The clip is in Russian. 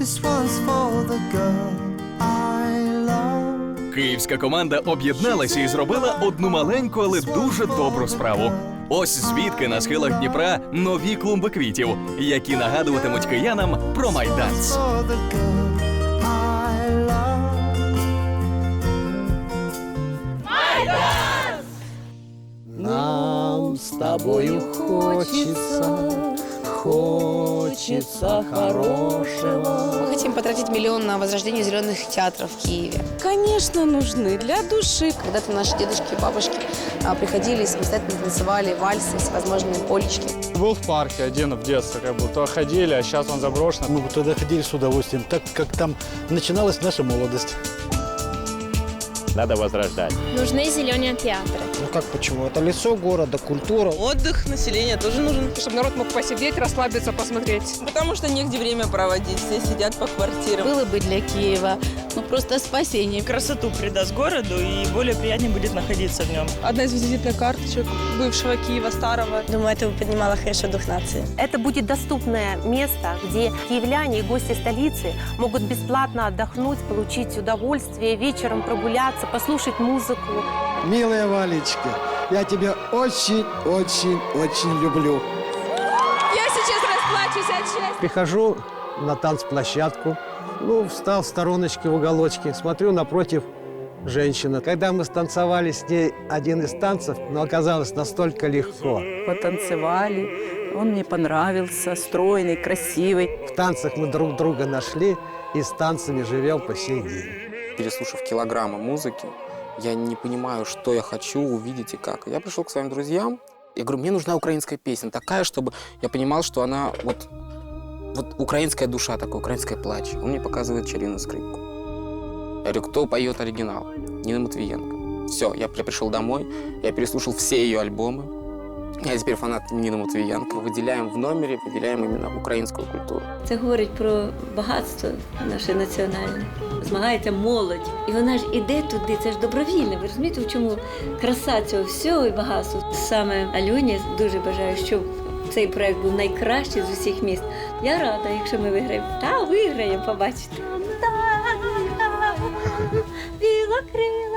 This one's for the girl I love. Київська команда об'єдналася і зробила одну маленьку, але дуже добру справу. Ось звідки на схилах Дніпра нові клумби квітів, які нагадуватимуть киянам про love. Нам с тобою хочется, хочется хорошего. Мы хотим потратить миллион на возрождение зеленых театров в Киеве. Конечно, нужны для души. Когда-то наши дедушки и бабушки а, приходили и самостоятельно танцевали вальсы, всевозможные полечки. Был в парке один в детстве, как бы, то ходили, а сейчас он заброшен. Мы бы туда ходили с удовольствием, так как там начиналась наша молодость. Надо возрождать. Нужны зеленые театры. Ну как почему? Это лицо города, культура. Отдых населения тоже нужен. чтобы народ мог посидеть, расслабиться, посмотреть. Потому что негде время проводить, все сидят по квартирам. Было бы для Киева ну, просто спасение. красоту придаст городу и более приятнее будет находиться в нем. Одна из визитных карточек бывшего Киева старого. Думаю, это поднимало, конечно, дух нации. Это будет доступное место, где киевляне и гости столицы могут бесплатно отдохнуть, получить удовольствие, вечером прогуляться, послушать музыку. Милая Валечка, я тебя очень, очень, очень люблю. Я сейчас расплачусь от счастья. Прихожу на танцплощадку, ну, встал в стороночке, в уголочке, смотрю напротив женщина. Когда мы станцевали с ней один из танцев, но оказалось настолько легко. Потанцевали. Он мне понравился, стройный, красивый. В танцах мы друг друга нашли и с танцами живем по сей день. переслушав килограммы музыки, я не понимаю, что я хочу увидеть и как. Я пришел к своим друзьям, я говорю, мне нужна украинская песня, такая, чтобы я понимал, что она вот, вот украинская душа такая, украинская плач. Он мне показывает Чарину скрипку. Я говорю, кто поет оригинал? Нина Матвиенко. Все, я, я пришел домой, я переслушал все ее альбомы. Я теперь фанат Нины Матвиенко. Выделяем в номере, выделяем именно украинскую культуру. Це говорить про багатство наше національне. Змагається молодь. І вона ж іде туди, це ж добровільно. Ви розумієте, в чому краса цього всього і багатство? Саме Альоні дуже бажаю, щоб цей проект був найкращий з усіх міст. Я рада, якщо ми виграємо. Та виграємо, побачите. Білокрила.